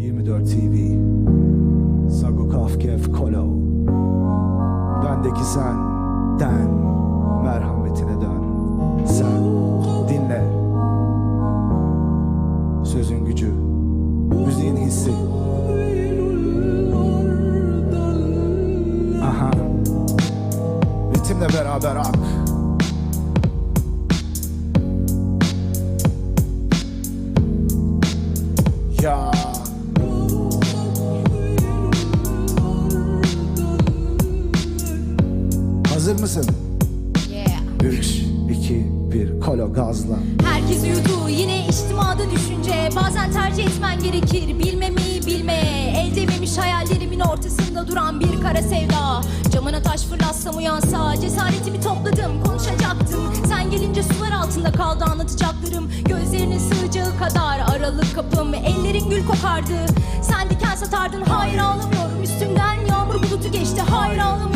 24 TV Sago Kafkev Kolo Bendeki sen Den Merhametine dön. Sen dinle. Sözün gücü Müziğin hissi. Aha. Ritimle beraber ak. Ya Hazır mısın? Yeah. 3, 2, 1 Kolo gazla. Herkes uyudu yine içtimada düşünce. Bazen tercih etmen gerekir bilmemeyi bilmeye Elde edememiş hayallerimin ortasında duran bir kara sevda. Camına taş fırlatsam uyansa cesaretimi topladım konuşacaktım. Sen gelince sular altında kaldı anlatacaklarım. Gözlerinin sığacağı kadar aralık kapım Ellerin gül kokardı. Sen diken satardın hayır ağlamıyorum. Üstümden yağmur bulutu geçti hayır ağlamıyorum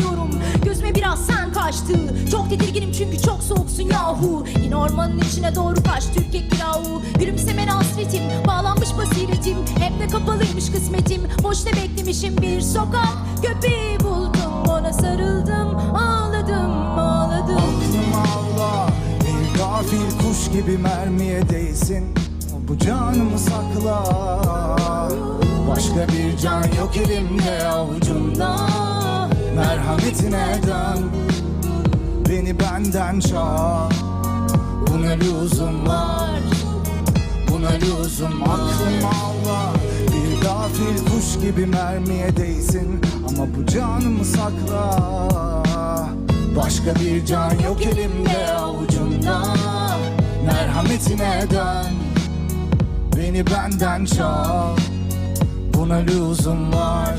Gözüme biraz sen kaçtı. Çok tedirginim çünkü çok soğuksun yahu. Yine ormanın içine doğru kaç Türkiye kiravu Gülümsemene hasretim Bağlanmış basiretim. Hep de kapalıymış kısmetim. Boşta beklemişim? Bir sokak Köpeği buldum. Ona sarıldım Ağladım ağladım. Aklım avla Bir gafil kuş gibi mermiye değsin. Bu canımı sakla. Başka bir can yok elimde avucumda Merhametine dön. Beni benden çal. Buna lüzum var. Buna lüzum aklım avla Bir gafil kuş gibi mermiye değsin. Ama bu canımı sakla. Başka bir can yok elimde avucumda. Merhametine dön. Beni benden çal. Buna lüzum var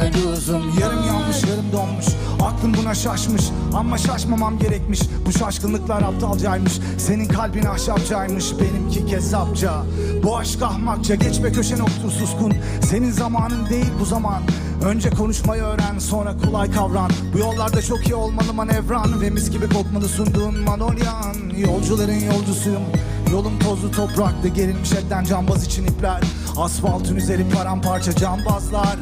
Buna lüzum Yarım yanmış yarım donmuş. Aklım buna şaşmış Ama şaşmamam gerekmiş. Bu şaşkınlıklar aptalcaymış Senin kalbin ahşapcaymış Benimki kezzapça Bu aşk ahmakça Geçme köşe noktu suskun. Senin zamanın değil bu zaman. Önce konuşmayı öğren sonra kolay kavran. Bu yollarda çok iyi olmalı manevran. Ve mis gibi kokmalı sunduğun manolyan. Yolcuların yolcusuyum. Yolum tozlu topraklı gerilmiş etten cambaz için ipler. Asfaltın üzeri paramparça cambazlar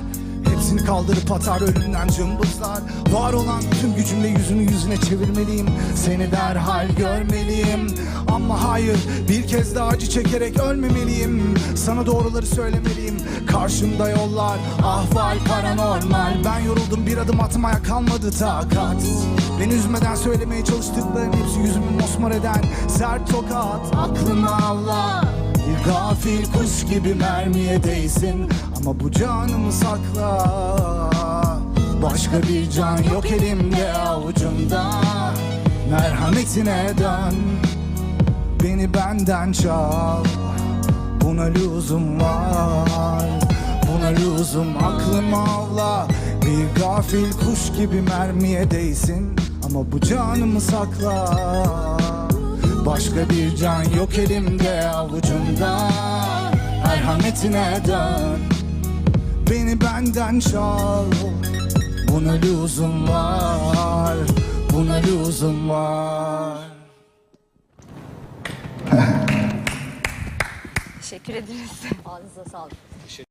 Hepsini kaldırıp atar ölümden cımbızlar. Var olan tüm gücümle yüzünü yüzüne çevirmeliyim. Seni derhal görmeliyim. Ama hayır bir kez daha acı çekerek ölmemeliyim. Sana doğruları söylemeliyim. Karşımda yollar ahval paranormal. Ben yoruldum bir adım atmaya kalmadı takat. Beni üzmeden söylemeye çalıştıkların hepsi yüzümü mosmor eden Sert tokat. Aklımı avla bir gafil kuş gibi mermiye değsin. Ama bu canımı sakla. Başka bir can yok elimde avucumda. Merhametine dön. Beni benden çal. Buna lüzum var. Buna lüzum aklım avla. Bir gafil kuş gibi mermiye değsin. Ama bu canımı sakla Başka bir can yok elimde avucumda Merhametine dön. Beni benden çal. Buna lüzum var Buna lüzum var. Teşekkür ederiz. Ağzınıza sağlık.